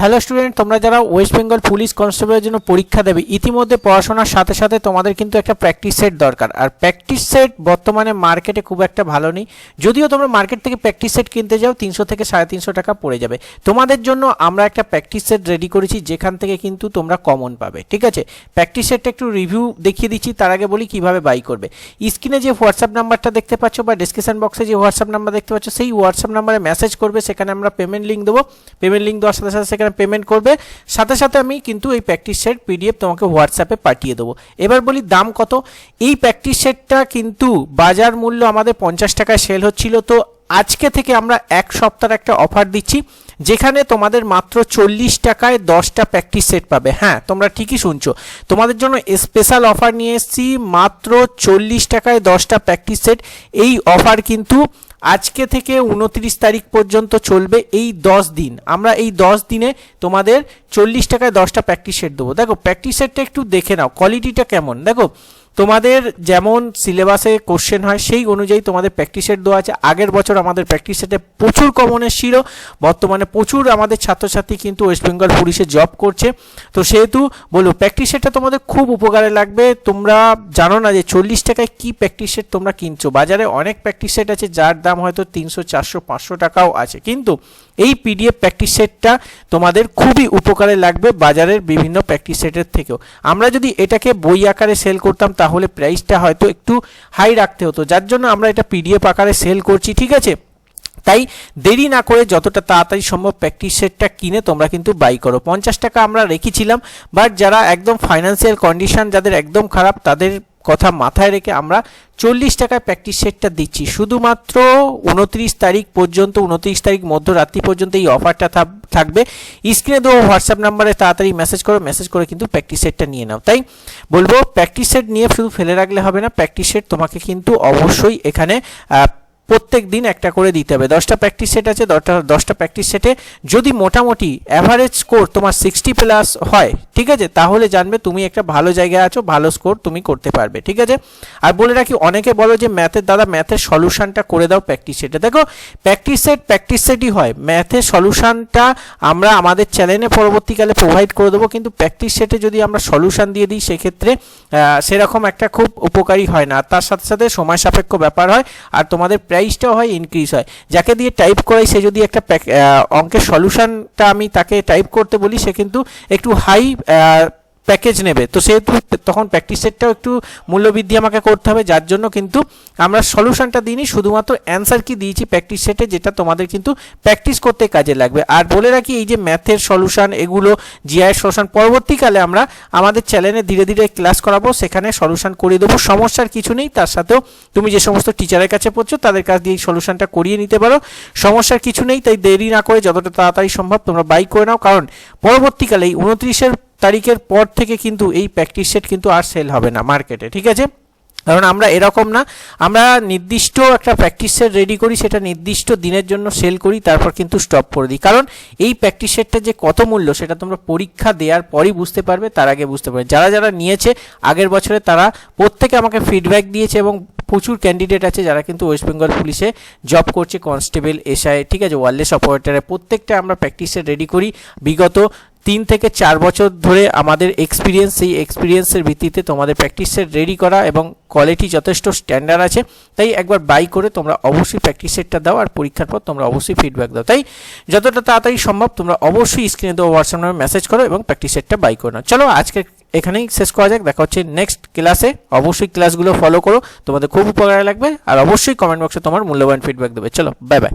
Hello student তোমরা যারা West Bengal police কনস্টেবলের জন্য পরীক্ষা দেবে, ইতিমধ্যে পড়াশোনার সাথে সাথে তোমাদের কিন্তু একটা প্র্যাকটিস সেট দরকার। আর প্র্যাকটিস সেট বর্তমানে মার্কেটে খুব একটা ভালো নেই। যদিও তোমরা মার্কেট থেকে প্র্যাকটিস সেট কিনতে যাও, তিনশো থেকে সাড়ে তিনশো টাকা পড়ে যাবে। তোমাদের জন্য আমরা একটা প্র্যাকটিস সেট রেডি করেছি, যেখান থেকে কিন্তু তোমরা কমন পাবে, ঠিক আছে? প্র্যাকটিস সেটটা একটু রিভিউ দেখিয়ে দিচ্ছি, তার আগে বলি কীভাবে বাই করবে। স্ক্রিনে যে হোয়াটসঅ্যাপ নাম্বারটা দেখতে পাচ্ছ বা ডিসক্রিপশন বক্সে যে হোয়াটসঅ্যাপ নাম্বার দেখতে পাচ্ছ, সেই হোয়াটসঅ্যাপ নাম্বারে মেসেজ করবে, সেখানে আমরা পেমেন্ট লিঙ্ক দেবো। পেমেন্ট লিঙ্ক দেওয়ার সাথে সাথে সেখানে পেমেন্ট করবে। সাথে সাথে আমি কিন্তু এই প্র্যাকটিস সেট পিডিএফ তোমাকে হোয়াটসঅ্যাপে পাঠিয়ে দেবো। এবার বলি দাম কত? এই প্র্যাকটিস সেটটা কিন্তু বাজার মূল্য আমাদের পঞ্চাশ টাকায় সেল হচ্ছিল। তো আজকে থেকে আমরা এক সপ্তাহের একটা অফার দিচ্ছি। যেখানে তোমাদের মাত্র চল্লিশ টাকায় দশটা প্র্যাকটিস সেট পাবে। হ্যাঁ তোমরা ঠিকই শুনছো। তোমাদের জন্য স্পেশাল অফার নিয়ে এসেছি, মাত্র চল্লিশ টাকায় দশটা প্র্যাকটিস সেট এই অফার কিন্তু আজকে থেকে উনত্রিশ তারিখ পর্যন্ত চলবে এই দশ দিন। আমরা এই দশ দিনে তোমাদের চল্লিশ টাকায় দশটা প্র্যাকটিস সেট দেবো। দেখো প্র্যাকটিস সেটটা একটু দেখে নাও। কোয়ালিটিটা কেমন? দেখো তোমাদের যেমন সিলেবাসে কোশ্চেন হয়, সেই অনুযায়ী তোমাদের প্র্যাকটিস সেট দেওয়া আছে। আগের বছর আমাদের প্র্যাকটিস সেটে প্রচুর কমন এসেছিল বর্তমানে প্রচুর আমাদের ছাত্রছাত্রী কিন্তু ওয়েস্ট বেঙ্গল পুলিশে জব করছে। তো সেহেতু বলো প্র্যাকটিস সেটটা তোমাদের খুব উপকারে লাগবে। তোমরা জানো না যে চল্লিশ টাকায় কি প্র্যাকটিস সেট তোমরা কিনছো। বাজারে অনেক প্র্যাকটিস সেট আছে, যার দাম হয়তো তিনশো, চারশো, পাঁচশো টাকাও আছে। কিন্তু এই পিডিএফ প্র্যাকটিস সেটটা তোমাদের খুবই উপকারে লাগবে বাজারের বিভিন্ন প্র্যাকটিস সেটের থেকেও। আমরা যদি এটাকে বই আকারে সেল করতাম তাহলে প্রাইসটা হয়তো একটু হাই রাখতে হতো। যার জন্য আমরা এটা পিডিএফ আকারে সেল করছি, ঠিক আছে? তাই দেরি না করে যতটা তাড়াতাড়ি সম্ভব প্র্যাকটিস সেটটা কিনে তোমরা কিন্তু বাই করো। পঞ্চাশ টাকা আমরা রেখেছিলাম বাট যারা একদম ফাইন্যান্সিয়াল কন্ডিশন যাদের একদম খারাপ, তাদের কথা মাথায় রেখে আমরা চল্লিশ টাকায় প্র্যাকটিস সেটটা দিচ্ছি। শুধুমাত্র উনত্রিশ তারিখ পর্যন্ত, উনত্রিশ তারিখ মধ্যরাত্রি পর্যন্ত এই অফারটা থাকবে। স্ক্রিনে দেবো হোয়াটসঅ্যাপ নাম্বারে তাড়াতাড়ি মেসেজ করো মেসেজ করে কিন্তু প্র্যাকটিস সেটটা নিয়ে নাও। তাই বলব প্র্যাকটিস সেট নিয়ে শুধু ফেলে রাখলে হবে না প্র্যাকটিস সেট তোমাকে কিন্তু অবশ্যই এখানে প্রত্যেক দিন একটা করে দিতে হবে। দশটা প্র্যাকটিস সেট আছে, দশটা দশটা প্র্যাকটিস সেটে যদি মোটামুটি অ্যাভারেজ স্কোর তোমার সিক্সটি প্লাস হয়, ঠিক আছে? তাহলে জানবে তুমি একটা ভালো জায়গায় আছো, ভালো স্কোর তুমি করতে পারবে, ঠিক আছে? আর বলে রাখি, অনেকে বলো যে ম্যাথের দাদা ম্যাথের সলিউশনটা করে দাও প্র্যাকটিস সেটে দেখো প্র্যাকটিস সেট প্র্যাকটিস সেটই হয়। ম্যাথের সলিউশনটা আমরা আমাদের চ্যানেলে পরবর্তীকালে প্রোভাইড করে দেবো, কিন্তু প্র্যাকটিস সেটে যদি আমরা সলিউশন দিয়ে দিই, সেক্ষেত্রে সেরকম একটা খুব উপকারী হয় না। তার সাথে সাথে সময় সাপেক্ষ ব্যাপার হয়। আর তোমাদের প্রাইসটাও হয় ইনক্রিজ হয়। যাকে দিয়ে টাইপ করাই, সে যদি একটা অঙ্কের সলিউশনটা আমি তাকে টাইপ করতে বলি, সে কিন্তু একটু হাই প্যাকেজ নেবে। তো সেহেতু তখন প্র্যাকটিস সেটটাও একটু মূল্যবৃদ্ধি আমাকে করতে হবে, যার জন্য কিন্তু আমরা সলিউশনটা দিইনি, শুধুমাত্র অ্যান্সার কি দিয়েছি প্র্যাকটিস সেটে যেটা তোমাদের কিন্তু প্র্যাকটিস করতে কাজে লাগবে। আর বলে রাখি, এই যে ম্যাথের সলিউশন এগুলো জিআই সলিউশন পরবর্তীকালে আমরা আমাদের চ্যানেলে ধীরে ধীরে ক্লাস করাবো, সেখানে সলিউশন করিয়ে দেবো। সমস্যার কিছু নেই, তার সাথেও তুমি যে সমস্ত টিচারের কাছে পড়ছো, তাদের কাছ দিয়ে এই সলিউশনটা করিয়ে নিতে পারো। সমস্যার কিছু নেই, তাই দেরি না করে যতটা তাড়াতাড়ি সম্ভব তোমরা বাই করে নাও। কারণ পরবর্তীকালে এই উনত্রিশের তারিখের পর থেকে কিন্তু এই প্র্যাকটিস সেট কিন্তু আর সেল হবে না মার্কেটে, ঠিক আছে? কারণ আমরা এরকম না, আমরা নির্দিষ্ট একটা প্র্যাকটিস সেট রেডি করি, সেটা নির্দিষ্ট দিনের জন্য সেল করি, তারপর কিন্তু স্টপ করে দিই। কারণ এই প্র্যাকটিস সেটটা যে কত মূল্য, সেটা তোমরা পরীক্ষা দেওয়ার পরই বুঝতে পারবে, তার আগে বুঝতে পারবে। যারা যারা নিয়েছে, আগের বছরে তারা প্রত্যেকে আমাকে ফিডব্যাক দিয়েছে এবং প্রচুর ক্যান্ডিডেট আছে যারা কিন্তু ওয়েস্ট বেঙ্গল পুলিশে জব করছে কনস্টেবল এসআই ঠিক আছে ওয়ারলেস অপারেটারে প্রত্যেকটা আমরা প্র্যাকটিসে রেডি করি, বিগত তিন থেকে চার বছর ধরে আমাদের এক্সপিরিয়েন্স সেই এক্সপিরিয়েন্সের ভিত্তিতে তোমাদের প্র্যাকটিস সেট রেডি করা এবং কোয়ালিটি যথেষ্ট স্ট্যান্ডার্ড আছে। তাই একবার বাই করে তোমরা অবশ্যই প্র্যাকটিস সেটটা দাও আর পরীক্ষার পর তোমরা অবশ্যই ফিডব্যাক দাও। তাই যতটা তাড়াতাড়ি সম্ভব তোমরা অবশ্যই স্ক্রিনে দেওয়া হোয়াটসঅ্যাপ নামে মেসেজ করো এবং প্র্যাকটিস সেটটা বাই করে নাও। চলো আজকে এখানেই শেষ করা যাক। দেখা হচ্ছে নেক্সট ক্লাসে অবশ্যই ক্লাসগুলো ফলো করো। তোমাদের খুব উপকারে লাগবে। আর অবশ্যই কমেন্ট বক্সে তোমার মূল্যবান ফিডব্যাক দেবে। চলো বাই বাই